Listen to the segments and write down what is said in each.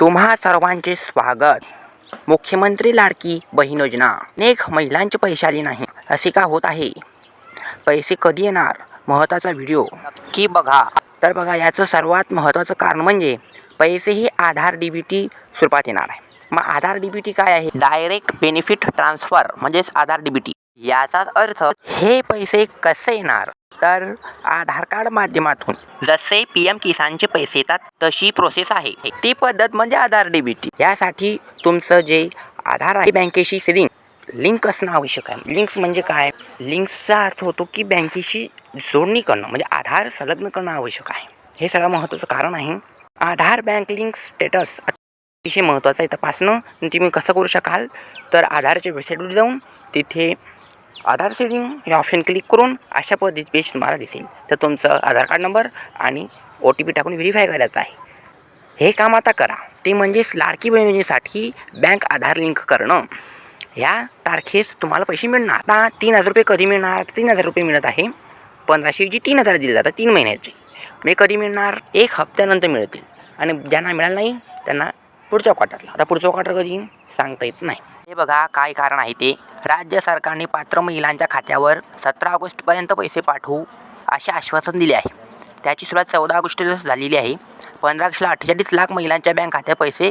तुम्हा सर्वांचे स्वागत. मुख्यमंत्री लाडकी बहीण योजना. अनेक महिलांचे पैसे आले नाही. असे का होत आहे? पैसे कधी येणार? महत्त्वाचा व्हिडिओ. की बघा. तर बघा याचं सर्वात महत्त्वाचं कारण म्हणजे पैसे हे आधार डी बी टी स्वरूपात येणार आहे. मग आधार डी बी टी काय आहे? डायरेक्ट बेनिफिट ट्रान्सफर म्हणजेच आधार डी बी टी याचाच अर्थ हे पैसे कसे येणार? तर आधार कार्ड माध्यमातून. जसे पी एम किसानचे पैसे येतात तशी प्रोसेस आहे. ती पद्धत म्हणजे आधार डी बी टी यासाठी तुमचं जे आधार आहे बँकेशी लिंक लिंक असणं आवश्यक आहे. लिंक्स म्हणजे काय? लिंक्सचा अर्थ होतो की बँकेशी जोडणी करणं म्हणजे आधार संलग्न करणं आवश्यक आहे. हे सगळं महत्त्वाचं कारण आहे. आधार बँक लिंक स्टेटस अतिशय महत्त्वाचं आहे तपासणं. तुम्ही कसं करू शकाल? तर आधारच्या वेबसाईटवर जाऊन तिथे आधार सेडिंग हे ऑप्शन क्लिक करून अशा पद्धती पेज तुम्हाला दिसेल. तर तुमचं आधार कार्ड नंबर आणि ओ टी पी टाकून व्हेरीफाय करायचं आहे. हे काम आता करा. ते म्हणजेच लाडकी बहीण योजनेसाठी बँक आधार लिंक करणं. ह्या तारखेस तुम्हाला पैसे मिळणार. आता तीन हजार रुपये कधी मिळणार? तीन हजार रुपये मिळत आहे. पंधराशे जी तीन हजार दिले जातात तीन महिन्याचे. मी कधी मिळणार? एक हप्त्यानंतर मिळतील. आणि ज्यांना मिळालं नाही त्यांना पुढच्या क्वार्टरला आता पुढचा क्वार्टर कधी? सांगता येत नाही. हे बघा काय कारण आहे ते. राज्य सरकारने पात्र महिलांच्या खात्यावर सतरा ऑगस्टपर्यंत पैसे पाठवू असे आश्वासन दिले आहे. त्याची सुरुवात चौदा ऑगस्टला झालेली आहे. पंधरा ऑगस्टला अठ्ठेचाळीस लाख महिलांच्या बँक खात्यात पैसे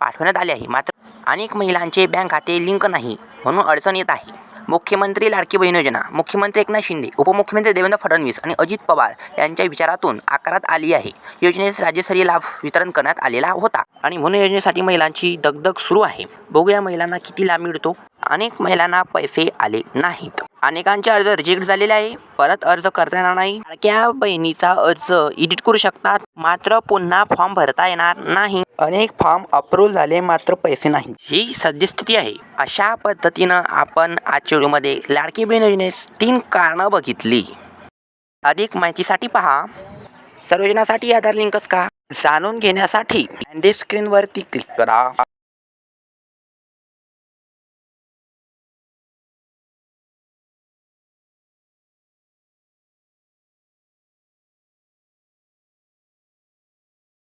पाठवण्यात आले आहे. मात्र अनेक महिलांचे बँक खाते लिंक नाही म्हणून अडचण येत आहे. मुख्यमंत्री लाडकी बहीण योजना मुख्यमंत्री एकनाथ शिंदे उपमुख्यमंत्री देवेंद्र फडणवीस आणि अजित पवार यांच्या विचारातून आकारात आली आहे. योजनेस राज्यस्तरीय लाभ वितरण करण्यात आलेला होता आणि म्हणून योजनेसाठी महिलांची दगदग सुरू आहे. बघूया महिलांना किती लाभ मिळतो. अनेक महिलांना पैसे आले नाहीत. अनेकांचे अर्ज रिजेक्ट झालेले आहे. परत अर्ज करता येणार नाही. लाडक्या बहिणीचा अर्ज एडिट करू शकतात. मात्र पुन्हा फॉर्म भरता येणार नाही. अनेक फॉर्म अप्रूव्ह झाले मात्र पैसे नाही ही सद्यस्थिती आहे. अशा पद्धतीनं आपण आजच्या व्हिडिओमध्ये लाडकी बहीण योजनेस तीन कारणं बघितली. अधिक माहितीसाठी पहा. सर्व योजनासाठी आधार लिंकच का? जाणून घेण्यासाठी स्क्रीनवरती क्लिक करा.